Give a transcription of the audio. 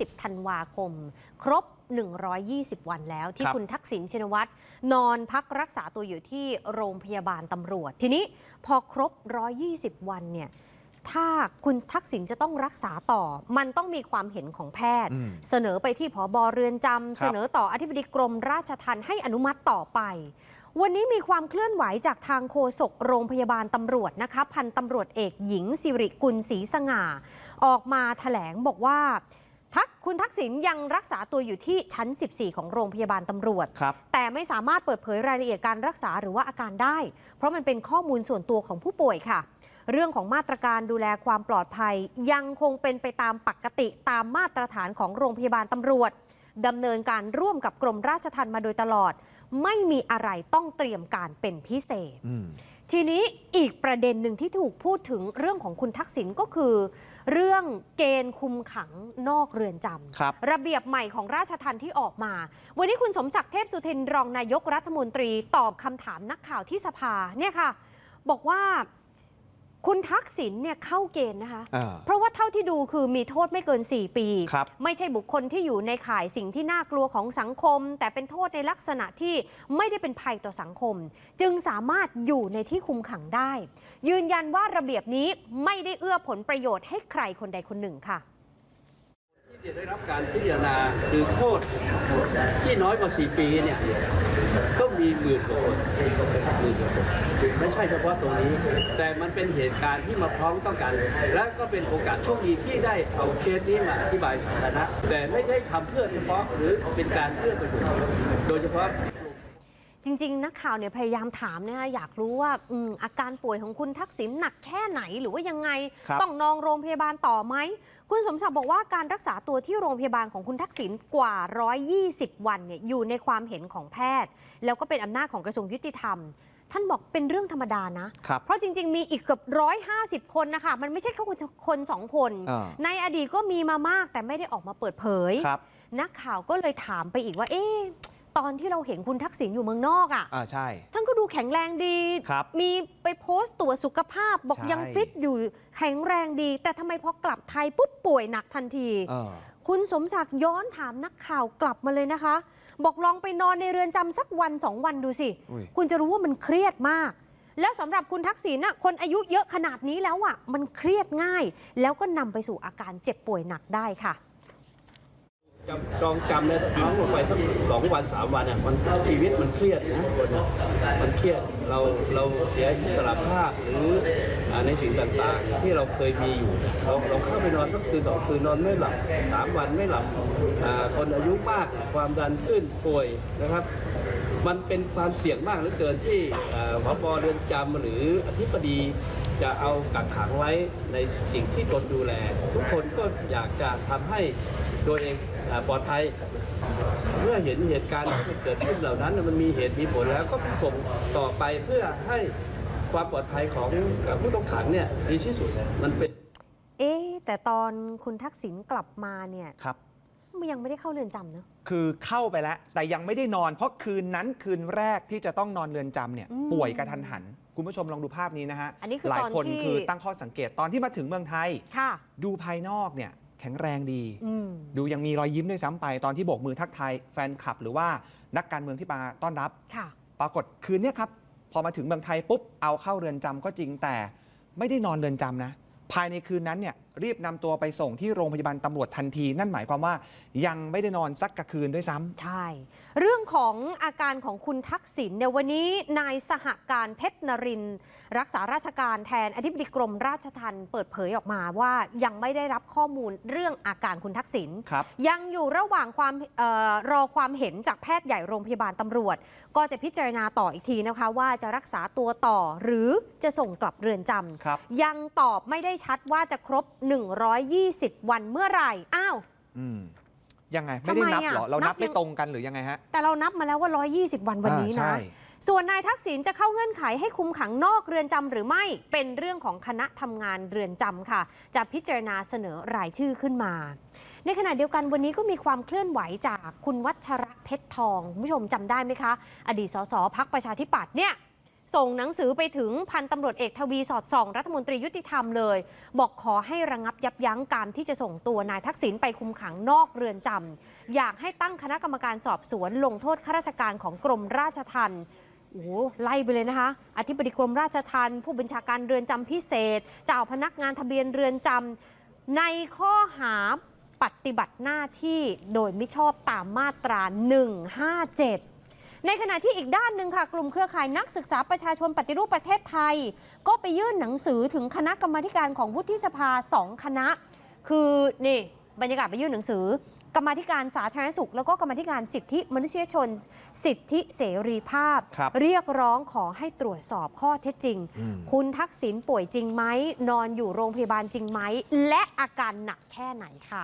20ธันวาคม ครบ 120 วันแล้ว ที่ครับ คุณทักษิณชินวัตรนอนพักรักษาตัวอยู่ที่โรงพยาบาลตำรวจ ทีนี้พอครบ 120 วันเนี่ยถ้าคุณทักษิณจะต้องรักษาต่อ มันต้องมีความเห็นของแพทย์ อืม เสนอไปที่ผอบเรือนจำคเสรับนอต่ออธิบดีกรมราชทัณฑ์ให้อนุมัติต่อไป วันนี้มีความเคลื่อนไหวจากทางโฆษกโรงพยาบาลตำรวจนะคะ พันตำรวจเอกหญิงสิริกุลศรีสง่า ออกมาแถลงบอกว่า ทักคุณทักษิณยังรักษาตัวอยู่ที่ชั้น 14 ของโรงพยาบาลตำรวจ ครับ แต่ไม่สามารถเปิดเผยรายละเอียดการรักษาหรือว่าอาการได้ เพราะมันเป็นข้อมูลส่วนตัวของผู้ป่วยค่ะ เรื่องของมาตรการดูแลความปลอดภัย ยังคงเป็นไปตามปกติตามมาตรฐานของโรงพยาบาลตำรวจดำเนินการร่วมกับกรมราชทัณฑ์มาโดยตลอด ไม่มีอะไรต้องเตรียมการเป็นพิเศษ อืม ทีนี้อีกประเด็นหนึ่งที่ถูกพูดถึงเรื่องของคุณทักษิณก็คือ เรื่องเกณฑ์คุมขังนอกเรือนจำครับระเบียบใหม่ของราชทันที่ออกมา วันนี้คุณสมศักดิ์เทพสุทินรองนายกรัฐมนตรีตอบคำถามนักข่าวที่สภาเนี่ยค่ะ บอกว่า คุณทักษิณเนี่ยเข้าเกณฑ์นะคะอ่าเพราะว่าเท่าที่ดูคือมีโทษไม่เกิน 4 ปีครับไม่ใช่บุคคลที่อยู่ในข่ายสิ่งที่น่ากลัวของสังคม แต่เป็นโทษในลักษณะที่ไม่ได้เป็นภัยต่อสังคม จึงสามารถอยู่ในที่คุมขังได้ ยืนยันว่าระเบียบนี้ไม่ได้เอื้อผลประโยชน์ให้ใครคนใดคนหนึ่งค่ะที่จะได้รับการพิจารณาคือโทษที่น้อยกว่า 4 ปีเนี่ย ก็มีหมื่นกว่าคนหมื่นกว่าคนไม่ใช่เฉพาะตรงนี้ แต่มันเป็นเหตุการณ์ที่มาพร้อมต้องกัน และก็เป็นโอกาสโชคดีที่ได้เอาเคสนี้มาอธิบายสาธารณะแต่ไม่ได้ทำเพื่อเฉพาะหรือเป็นการเพื่อประโยชน์โดยเฉพาะ จริง ๆ นักข่าวเนี่ยพยายามถามนะคะอยากรู้ว่าอืมอาการป่วยของคุณทักษิณหนักแค่ไหนหรือว่ายังไง ครับ ต้องนองโรงพยาบาลต่อไหม คุณสมศักดิ์บอกว่าการรักษาตัวที่โรงพยาบาลของคุณทักษิณกว่า 120 วันเนี่ยอยู่ในความเห็นของแพทย์ แล้วก็เป็นอำนาจของกระทรวงยุติธรรม ท่านบอกเป็นเรื่องธรรมดานะ ครับเพราะจริง ๆ มีอีกเกือบ 150 คนนะคะมันไม่ใช่แค่คนคนสองคน อ่าในอดีตก็มีมามากแต่ไม่ได้ออกมาเปิดเผย ครับ นักข่าวก็เลยถามไปอีกว่า เอ๊ะ ตอนที่เราเห็นคุณทักษิณอยู่เมืองนอกอะ่ะอ่าใช่ ท่านก็ดูแข็งแรงดี ครับมีไปโพสต์ตรวจสุขภาพบอกใช่ ยังฟิตอยู่แข็งแรงดี แต่ทำไมพอกลับไทยปุ๊บป่วยหนักทันที เออ คุณสมศักดิ์ย้อนถามนักข่าวกลับมาเลยนะคะ บอกลองไปนอนในเรือนจำสักวันสองวันดูสิ อุ้ย คุณจะรู้ว่ามันเครียดมาก แล้วสำหรับคุณทักษิณน่ะคนอายุเยอะขนาดนี้แล้วอะมันเครียดง่าย แล้วก็นำไปสู่อาการเจ็บป่วยหนักได้ค่ะจำ จองจำเนี่ยน้องลงไปสักสองวันสามวันอะมันชีวิตมันเครียดนะคนอะมันเครียดเราเราเสียอิสระภาพหรือในสิ่งต่างๆ ที่เราเคยมีอยู่เราเราเข้าไปนอนสักคืนสองคืนนอนไม่หลับสามวันไม่หลับคนอายุมากความดันขึ้นป่วยนะครับ มันเป็นความเสี่ยงมากเหลือเกินที่เอ่อผบเรือนจำหรืออธิบดีจะเอากักขังไว้ในสิ่งที่ตนดูแล ทุกคนก็อยากจะทำให้ ตัวเองเอ่อปลอดภัย เมื่อเห็นเหตุการณ์ที่เกิดขึ้นเหล่านั้น มันมีเหตุมีผลแล้วก็ส่งต่อไปเพื่อให้ความปลอดภัยของผู้ต้องขังเนี่ยดีที่สุดมันเป็น เอ๊ะแต่ตอนคุณทักษิณกลับมาเนี่ยครับยังไม่ได้เข้าเรือนจำเนอะคือเข้าไปแล้ว แต่ยังไม่ได้นอนเพราะคืนนั้นคืนแรกที่จะต้องนอนเรือนจำเนี่ยอืมป่วยกระทันหัน คุณผู้ชมลองดูภาพนี้นะฮะอันนี้คือหลายตอนคนที่คือตั้งข้อสังเกตตอนที่มาถึงเมืองไทยค่ะดูภายนอกเนี่ย แข็งแรงดีอืมดูยังมีรอยยิ้มด้วยซ้ำไปตอนที่โบกมือทักทายแฟนคลับ หรือว่านักการเมืองที่มาต้อนรับค่ะปรากฏคืนเนี้ยครับ พอมาถึงเมืองไทยปุ๊บเอาเข้าเรือนจำก็จริงแต่ไม่ได้นอนเรือนจำนะ ภายในคืนนั้นเนี่ย รีบนำตัวไปส่งที่โรงพยาบาลตำรวจทันที นั่นหมายความว่ายังไม่ได้นอนสักกะคืนด้วยซ้ำใช่ เรื่องของอาการของคุณทักษิณเนี่ยวันนี้นายสหการเพชรนรินทร์รักษาราชการแทนอธิบดีกรมราชทัณฑ์เปิดเผยออกมาว่ายังไม่ได้รับข้อมูลเรื่องอาการคุณทักษิณครับยังอยู่ระหว่างความเออรอความเห็นจากแพทย์ใหญ่โรงพยาบาลตำรวจ ก็จะพิจารณาต่ออีกทีนะคะว่าจะรักษาตัวต่อหรือจะส่งกลับเรือนจำครับยังตอบไม่ได้ชัดว่าจะครบ120 วันเมื่อไหร่ อ้าวอืมยังไง ไม่ได้นับเหรอทำไมอะเรานับนับไม่ยังตรงกันหรือยังไงฮะ แต่เรานับมาแล้วว่า 120 วันวันนี้อ่านะใช่ส่วนนายทักษิณจะเข้าเงื่อนไขให้คุมขังนอกเรือนจำหรือไม่เป็นเรื่องของคณะทำงานเรือนจำค่ะ จะพิจารณาเสนอรายชื่อขึ้นมา ในขณะเดียวกันวันนี้ก็มีความเคลื่อนไหวจากคุณวัชระเพชรทองคุณผู้ชมจำได้ไหมคะ อดีตสสพักประชาธิปัตย์เนี่ย ส่งหนังสือไปถึงพันตำรวจเอกทวีสอดส่อง รัฐมนตรียุติธรรมเลย บอกขอให้ระงับยับยั้งการที่จะส่งตัวนายทักษิณไปคุมขังนอกเรือนจำอยากให้ตั้งคณะกรรมการสอบสวนลงโทษข้าราชการของกรมราชทัณฑ์โอ้ไล่ไปเลยนะคะ อธิบดีกรมราชทัณฑ์ผู้บัญชาการเรือนจำพิเศษ เจ้าพนักงานทะเบียนเรือนจำในข้อหาปฏิบัติหน้าที่โดยมิชอบตามมาตรา 157 ในขณะที่อีกด้านหนึ่งค่ะ กลุ่มเครือข่ายนักศึกษาประชาชนปฏิรูปประเทศไทย ก็ไปยื่นหนังสือถึงคณะกรรมาธิการของวุฒิสภาสองคณะ คือนี่บรรยากาศไปยื่นหนังสือกรรมาธิการสาธารณสุข แล้วก็กรรมาธิการสิทธิมนุษยชน สิทธิเสรีภาพครับเรียกร้องขอให้ตรวจสอบข้อเท็จจริงอืมคุณทักษิณป่วยจริงไหม นอนอยู่โรงพยาบาลจริงไหม และอาการหนักแค่ไหนค่ะ